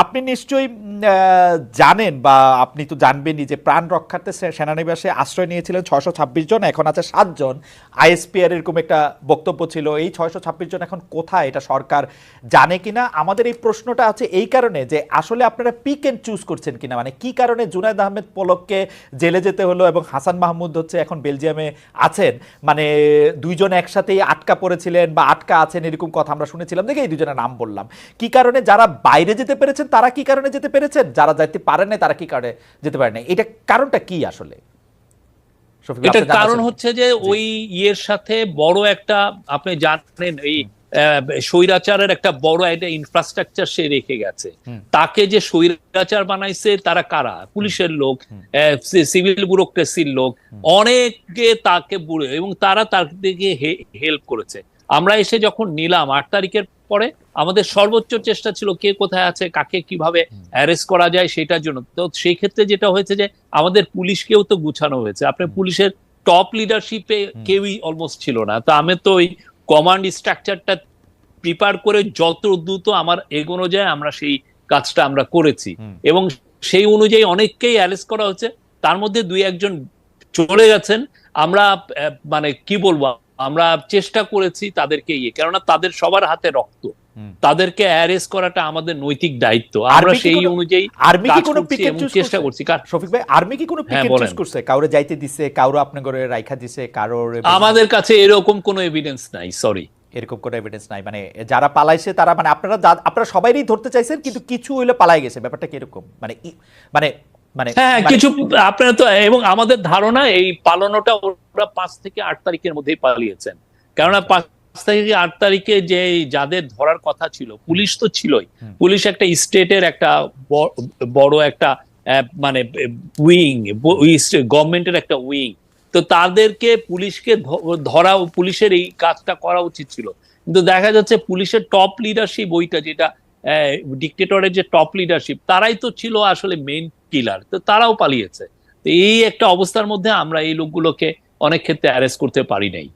আপনি নিশ্চয়ই জানেন বা আপনি তো জানবেনই যে প্রাণ রক্ষার্থে সেনানিবাসে আশ্রয় নিয়েছিলেন ছয়শো ছাব্বিশ জন, এখন আছে সাতজন আইএসপিআর এরকম একটা বক্তব্য ছিল, এই ছয়শো ছাব্বিশ জন এখন কোথায়, এটা সরকার জানে কিনা আমাদের এই প্রশ্নটা আছে এই কারণে যে আসলে আপনারা পিক এন্ড চুজ করছেন কিনা মানে কি কারণে জুনায়দ আহমেদ পলককে জেলে যেতে হলো এবং হাসান মাহমুদ হচ্ছে এখন বেলজিয়ামে আছেন? মানে দুইজন একসাথেই আটকা পড়েছিলেন বা আটকা আছেন এরকম কথা আমরা শুনেছিলাম, দেখে এই দুজনের নাম বললাম। কি কারণে যারা বাইরে যেতে পেরেছেন তারা কি কারণে যেতে পেরেছেন? যারা যেতে পারেন না তারা কি কারণে যেতে পারেন না এটা কারণটা কি আসলে? জানাচ্ছেন? কারণ হচ্ছে যে ওই ইয়ের সাথে বড় একটা আপনি জানেন এই স্বৈরাচারের একটা বড় একটা ইনফ্রাস্ট্রাকচার সে রেখে গেছে। তাকে যে স্বৈরাচার বানাইছে তারা কারা? পুলিশের লোক সিভিল ব্যুরোক্রেসির লোক। অনেকে তাকে বুড়ে এবং তারা তার দিকে হেল্প করেছে। আমরা এসে যখন নিলাম আট তারিখের পরে আমাদের সর্বোচ্চ চেষ্টা ছিল কে কোথায় আছে কাকে কীভাবে অ্যারেস্ট করা যায় সেটার জন্য। তো সেই ক্ষেত্রে যেটা হয়েছে যে আমাদের পুলিশকেও তো গুছানো হয়েছে। আপনার পুলিশের টপ লিডারশিপে কেউই অলমোস্ট ছিল না। তো আমি তো ওই কমান্ড স্ট্রাকচারটা প্রিপেয়ার করে যত দ্রুত আমার এগোনো যায় আমরা সেই কাজটা আমরা করেছি। এবং সেই অনুযায়ী অনেককেই অ্যারেস্ট করা হচ্ছে। তার মধ্যে দুই একজন চলে গেছেন। আমরা মানে কি বলব? আমরা চেষ্টা করেছি তাদেরকে ইয়ে কেননা তাদের সবার হাতে রক্ত। তাদেরকে অ্যারেস্ট করাটা আমাদের নৈতিক দায়িত্ব। আমরা সেই অনুযায়ী আর্মি কি কোনো করছি পিক এন্ড এবং চুজ চেষ্টা করছি? কার- শফিক ভাই আর্মি কি কোনো পিক হ্যাঁ, চুজ করছে? কাউরে যাইতে দিছে কাউরে আপনি করে রাইখা দিছে কারোর আমাদের কাছে এরকম কোনো এভিডেন্স নাই সরি এরকম কোনো এভিডেন্স নাই। মানে যারা পালাইছে তারা মানে আপনারা আপনারা সবাইই ধরতে চাইছেন কিন্তু কিছু হইলে পালাই গেছে। ব্যাপারটা কি এরকম মানে মানে মানে হ্যাঁ মানে- কিছু আপনারা তো এবং আমাদের ধারণা এই পালানোটা ওরা পাঁচ থেকে আট তারিখের মধ্যেই পালিয়েছেন। কেননা পাঁচ থেকে আট তারিখে যে যাদের ধরার কথা ছিল পুলিশ তো ছিলই। পুলিশ একটা স্টেটের একটা বড় একটা মানে উইং গভর্নমেন্টের একটা উইং। তো তাদেরকে পুলিশকে ধরা পুলিশের এই কাজটা করা উচিত ছিল। কিন্তু দেখা যাচ্ছে পুলিশের টপ লিডারশিপ ওইটা যেটা ডিকটেটরের যে টপ লিডারশিপ তারাই তো ছিল আসলে মেইন কিলার তো তারাও পালিয়েছে। তো এই একটা অবস্থার মধ্যে আমরা এই লোকগুলোকে অনেক ক্ষেত্রে অ্যারেস্ট করতে পারি নাই।